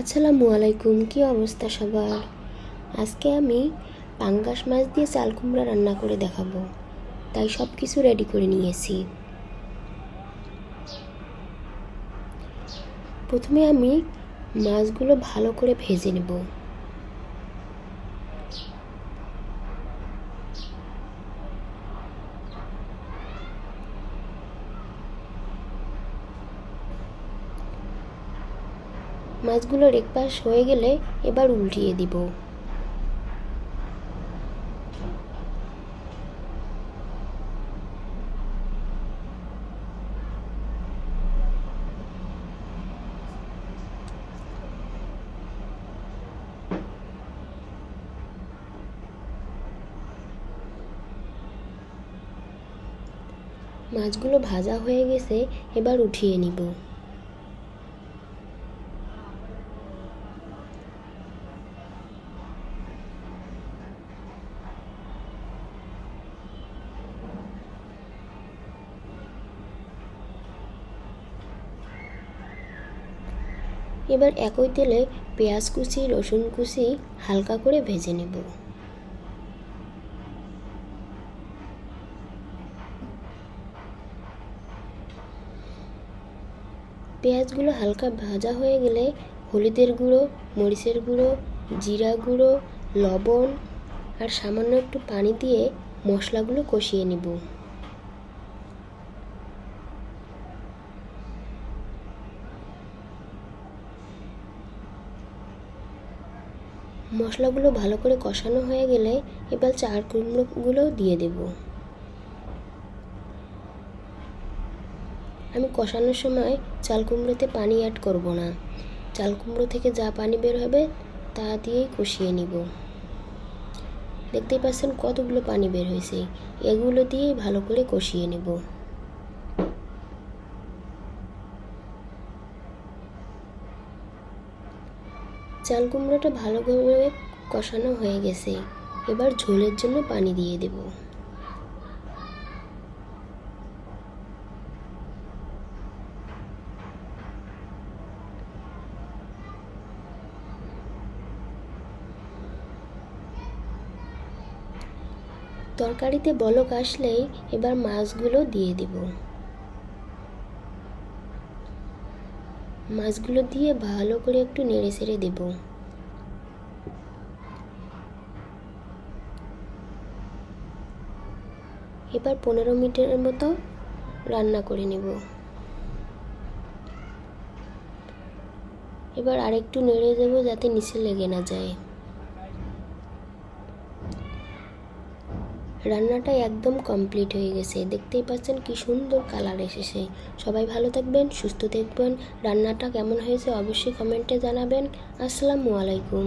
আসসালামু আলাইকুম, কি অবস্থা সবার? আজকে আমি পাঙ্গাস মাছ দিয়ে চাল কুমড়া রান্না করে দেখাবো। তাই সব কিছু রেডি করে নিয়েছি। প্রথমে আমি মাছগুলো ভালো করে ভেজে নেব। মাছগুলোর এক পাশ হয়ে গেলে এবার উল্টিয়ে দিব। মাছগুলো ভাজা হয়ে গেছে, এবার উঠিয়ে নিব। এবার একই তেলে পেঁয়াজ কুচি, রসুন কুচি হালকা করে ভেজে নেব। পেঁয়াজগুলো হালকা ভাজা হয়ে গেলে হলুদের গুঁড়ো, মরিচের গুঁড়ো, জিরা গুঁড়ো, লবণ আর সামান্য একটু পানি দিয়ে মশলাগুলো কষিয়ে নেব। মশলাগুলো ভালো করে কষানো হয়ে গেলে এবার চার কুমড়োগুলো দিয়ে দেব। আমি কষানোর সময় চাল কুমড়োতে পানি অ্যাড করব না। চাল কুমড়ো থেকে যা পানি বের হবে তা দিয়েই কষিয়ে নিব। দেখতেই পাচ্ছেন কতগুলো পানি বের হয়েছে। এগুলো দিয়েই ভালো করে কষিয়ে নেব। চাল কুমড়োটা ভালোভাবে কষানো হয়ে গেছে। এবার ঝোলের জন্য পানি দিয়ে দেব। তরকারিতে বলক আসলেই এবার মাছগুলো দিয়ে দেব। মাছগুলো দিয়ে ভালো করে একটু নেড়ে সেড়ে দেব। এবার পনেরো মিনিটের মতো রান্না করে নেব। এবার আরেকটু নেড়ে দেবো যাতে নিচে লেগে না যায়। রান্নাটা একদম কমপ্লিট হয়ে গেছে। দেখতেই পাচ্ছেন কি সুন্দর কালার এসেছে। সবাই ভালো থাকবেন, সুস্থ থাকবেন। রান্নাটা কেমন হয়েছে অবশ্যই কমেন্টে জানাবেন। আসসালামু আলাইকুম।